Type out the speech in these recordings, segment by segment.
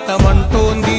భారతమంటోంది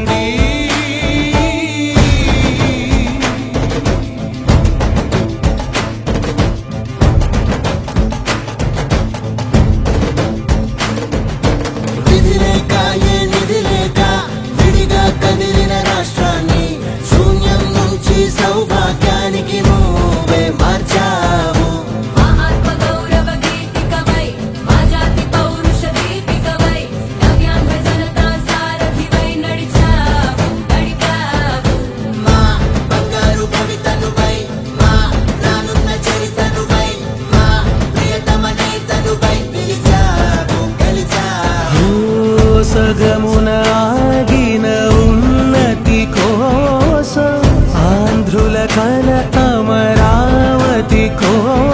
సగమున ఆగిన ఉన్నతి కోసం ఆంధ్రుల కల అమరావతి కోసం